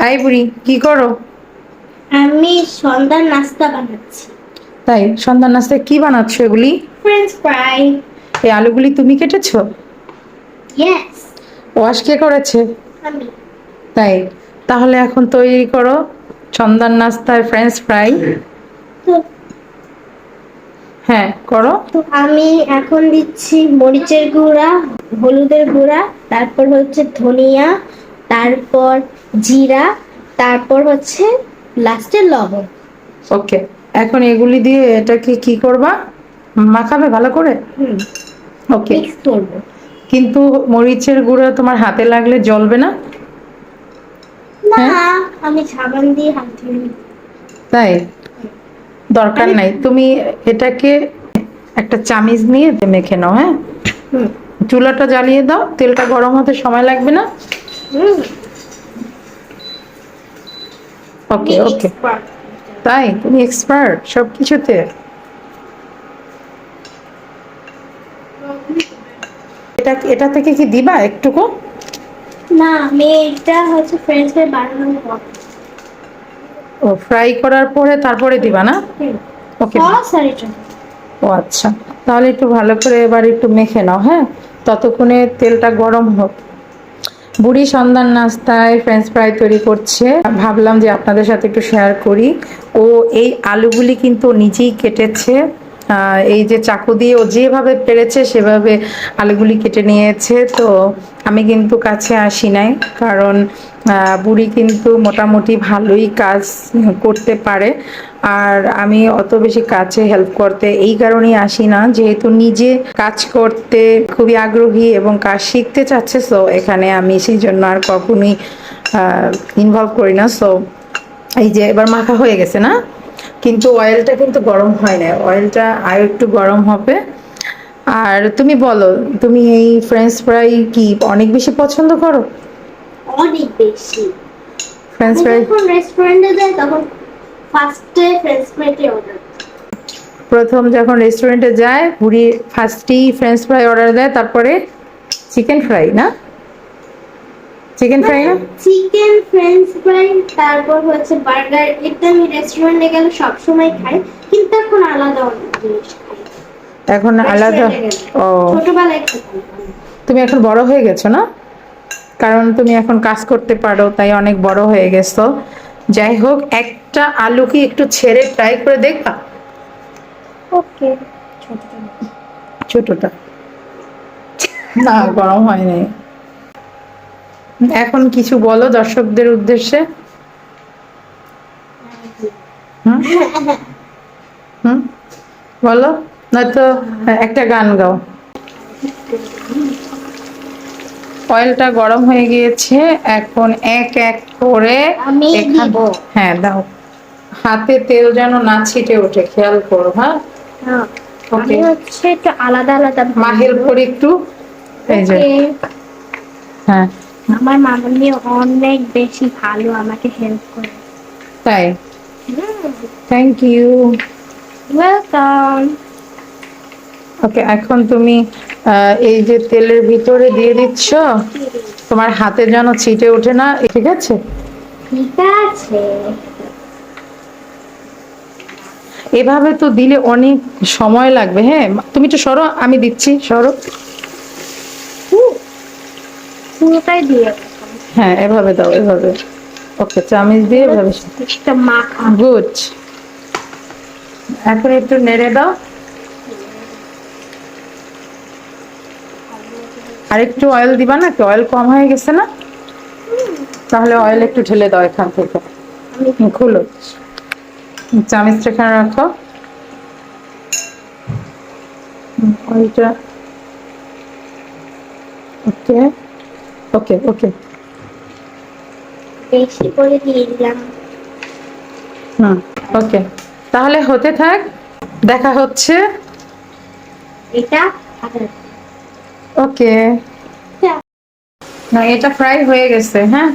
I বুড়ি কি করো? আমি সন্ধ্যার নাস্তা বানাচ্ছি। তাই? সন্ধ্যার নাস্তায় কি বানাচ্ছ এগুলি? ফ্রেঞ্চ ফ্রাই এই আলুগুলি তুমি কেটেছো? ইয়েস ওয়াশ কে করেছে? আমি। তাই? তাহলে এখন তৈরি করো সন্ধ্যার নাস্তায় ফ্রেঞ্চ ফ্রাই হ্যাঁ করো। তো আমি এখন দিচ্ছি মরিচের গুঁড়া হলুদের গুঁড়া তারপর হচ্ছে ধনিয়া তারপর জিরা তারপর হচ্ছে লাস্টে লবণ। ওকে এখন এগুলি দিয়ে এটাকে কি করবা? মাখাবে ভালো করে? ওকে। মিক্স করব। কিন্তু মরিচের গুঁড়ো তোমার হাতে লাগলে জ্বলবে না? না হ্যাঁ? আমি সাবান দিয়ে হাত তাই? দরকার নাই। তুমি এটাকে একটা চামিচ নিয়ে মেখে নাও হ্যাঁ? চুলাটা জ্বালিয়ে দাও। তেলটা গরম হতে সময় লাগবে না। ওকে ওকে তাই তুমি এক্সপার্ট সব কিছুতে। এটা এটা থেকে কি দিবা একটুকু? না আমি এটা হচ্ছে ফ্রেঞ্চ ফ্রাই বানানোর পর। ও ফ্রাই করার পরে তারপরে দিবা না? ওকে ও আচ্ছা। তাহলে একটু ভালো করে এবার একটু মেখে নাও হ্যাঁ? ততক্ষণে তেলটা গরম হোক। বুড়ি সন্ধ্যার নাস্তায় ফ্রেঞ্চ ফ্রাই তৈরি করছে। ভাবলাম যে আপনাদের সাথে একটু শেয়ার করি। ও এই আলুগুলি কিন্তু নিজেই কেটেছে। এই যে চাকু দিয়ে ও যেভাবে পেরেছে সেভাবে আলুগুলি কেটে নিয়েছে। তো আমি কিন্তু কাছে আসি নাই, কারণ বুড়ি কিন্তু মোটামুটি ভালোই কাজ করতে পারে। আর আমি অত বেশি কাছে হেল্প করতে এই কারণেই আসি না যেহেতু নিজে কাজ করতে খুবই আগ্রহী এবং কাজ শিখতে চাচ্ছে সো এখানে আমি সেই জন্য আর কখনোই ইনভলভ করি না সো এই যে এবার মাখা হয়ে গেছে না? কিন্তু অয়েলটা কিন্তু গরম হয় না অয়েলটা আর একটু গরম হবে। আর তুমি বলো তুমি এই ফ্রেঞ্চ ফ্রাই কি অনেক বেশি পছন্দ করো? অনেক বেশি। ফ্রেঞ্চ ফ্রাই যখন রেস্টুরেন্টে যাই তখন ফার্স্টে ফ্রেঞ্চ ফ্রাইটি অর্ডার প্রথম যখন রেস্টুরেন্টে যায় বুড়ি ফার্স্টেই ফ্রেঞ্চ ফ্রাই অর্ডার দেয় তারপরে চিকেন ফ্রাই না? চিকেন ফ্রাই না? চিকেন ফ্রেঞ্চ ফ্রাই তারপর হচ্ছে বার্গার এটা আমি রেস্টুরেন্টে গেলে সবসময় খাই কিন্তু এখন আলাদা অনেক জিনিস খাই এখন আলাদা? ও। ছোটবেলায় খেতাম তুমি এখন বড় হয়ে গেছো না? কারণ তুমি এখন কাজ করতে পারো তাই অনেক বড় হয়ে গেছো। যাই হোক একটা আলু কি একটু ছেড়ে ট্রাই করে দেখবা? ওকে। ছোটটা। না গরম হয়নি। এখন কিছু বলো দর্শকদের উদ্দেশ্যে। হুম? হুম? বলো নয়তো একটা গান গাও। অয়েলটা গরম হয়ে গিয়েছে এখন এক এক করে হ্যাঁ দাও। হাতে তেল যেন না ছিটে ওঠে খেয়াল করো হ্যাঁ? হ্যাঁ, ওকে হচ্ছে একটু আলাদা আলাদা মা হেল্প করে একটু। এই যে। হ্যাঁ। আমার মামনি অনেক বেশি ভালো আমাকে হেল্প করে। তাই? থ্যাংক ইউ ওয়েলকাম ওকে এখন তুমি এই যে তেলের ভিতরে দিয়ে দিচ্ছ তোমার হাতে যেন ছিটে ওঠে না ঠিক আছে? ঠিক আছে। এভাবে তো দিলে অনেক সময় লাগবে হ্যাঁ? তুমি একটু সরো আমি দিচ্ছি সরো। পুরোটাই দিয়ে হ্যাঁ এভাবে দাও এভাবে। ওকে চামিচ দিয়ে এভাবে গুড। এখন একটু নেড়ে দাও। আর একটু অয়েল দিবা না কি অয়েল কম হয়ে গেছে না? তাহলে অয়েল একটু ঢেলে দাও এখান থেকে। খুলো। চামিচটা এখানে রাখো। অয়েলটা ওকে ওকে ওকে। বেশি করে দিয়ে দিলাম। হুম ওকে। তাহলে হতে থাক দেখা হচ্ছে। এটা ওকে। না এটা ফ্রাই হয়ে গেছে হ্যাঁ?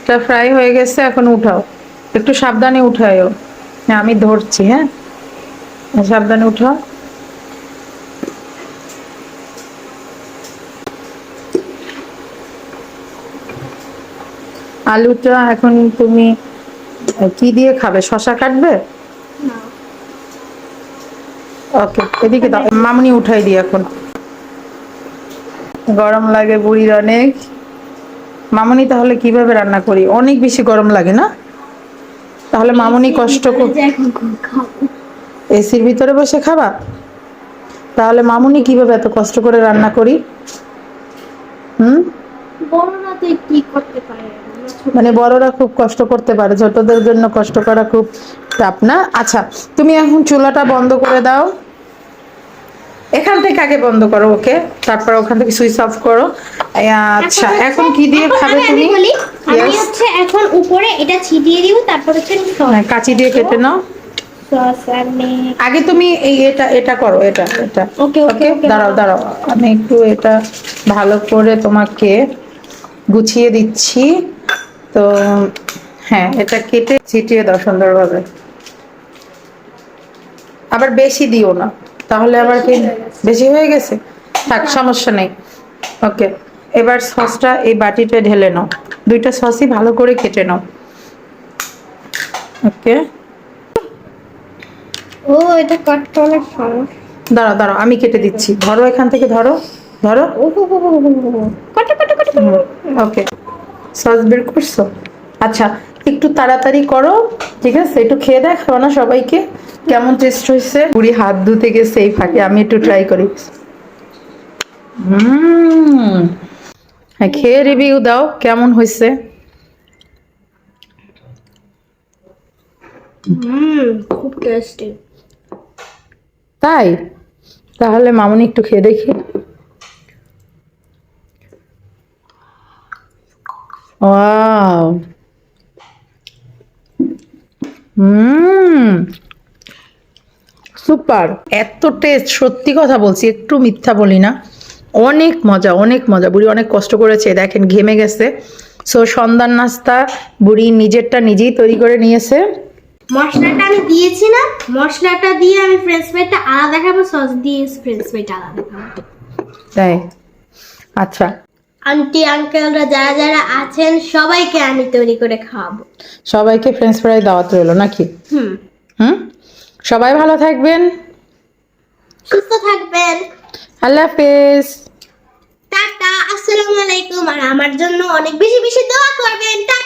এটা ফ্রাই হয়ে গেছে এখন উঠাও। একটু সাবধানে উঠায়ও। হ্যাঁ আমি ধরছি হ্যাঁ? সাবধানে উঠাও। আলুটা এখন তুমি কি দিয়ে খাবে? শশা কাটবে? ওকে এদিকে দাও। মামনি উঠাই দিই এখন। গরম লাগে বুড়ির অনেক। মামনি তাহলে কীভাবে রান্না করি? অনেক বেশি গরম লাগে না? তাহলে মামনি কষ্ট এসির ভিতরে বসে খাবা? তাহলে মামুনি কীভাবে এত কষ্ট করে রান্না করি? হুম? মানে বড়রা খুব কষ্ট করতে পারে ছোটদের জন্য কষ্ট করা খুব চাপ না? আচ্ছা তুমি এখন চুলাটা বন্ধ করে দাও। এখান থেকে আগে বন্ধ করো ওকে? তারপর ওখান থেকে সুইচ অফ করো। আচ্ছা এখন কি দিয়ে খাবে তুমি? আমি হচ্ছে এখন উপরে এটা ছিটিয়ে দিব তারপর হচ্ছে হ্যাঁ, কাঁচি দিয়ে কেটে নাও। আগে তুমি এই এটা এটা করো এটা এটা। okay, okay, দাঁড়াও দাঁড়াও। আমি একটু এটা ভালো করে তোমাকে গুছিয়ে দিচ্ছি। তো হ্যাঁ এটা কেটে ছিটিয়ে দাও সুন্দরভাবে। আবার বেশি দিও না। তাহলে আবার কি বেশি হয়ে গেছে? থাক সমস্যা নেই। ওকে এবার সসটা এই বাটিতে ঢেলে নাও। দুইটা সসই ভালো করে কেটে নাও। ওকে। ও এটা কাটতে অনেক সমস্যা দাঁড়াও দাঁড়াও আমি কেটে দিচ্ছি। ধরো এখান থেকে ধরো ধরো। ওকে। সস বের করছ? আচ্ছা একটু তাড়াতাড়ি করো ঠিক আছে? একটু খেয়ে দেখাও না সবাইকে। কেমন টেস্ট হয়েছে? পুরি হাত ধুতে গেছে এই ফাঁকে আমি একটু ট্রাই করি। হুম। হ্যাঁ খেয়ে রিভিউ দাও কেমন হয়েছে? খুব টেস্টি তাই? তাহলে মামুনি একটু খেয়ে দেখি। ওয়াও। হুম। সুপার। এত টেস্ট সত্যি কথা বলছি একটু মিথ্যা বলি না। অনেক মজা অনেক মজা। বুড়ি অনেক কষ্ট করেছে দেখেন ঘেমে গেছে। সো সন্ধ্যার নাস্তা বুড়ি নিজেরটা নিজেই তৈরি করে নিয়েছে। মশলাটা আমি দিয়েছি না মশলাটা দিয়ে আমি ফ্রেঞ্চ ফ্রাইটা আলাদা খাব সস দিয়ে ফ্রেঞ্চ ফ্রাইটা আলাদা খাব। তাই? আচ্ছা। আন্টি আঙ্কেলরা যারা যারা আছেন সবাইকে আমি তৈরি করে খাওয়াবো। সবাইকে ফ্রেঞ্চ ফ্রাই দাওয়াত রইল নাকি? হুম। হুম? সবাই ভালো থাকবেন? সুস্থ থাকবেন। আল্লাহ হাফেজ। টাটা আসসালামু আলাইকুম। আর আমার জন্য অনেক বেশি বেশি দোয়া করবেন। টাটা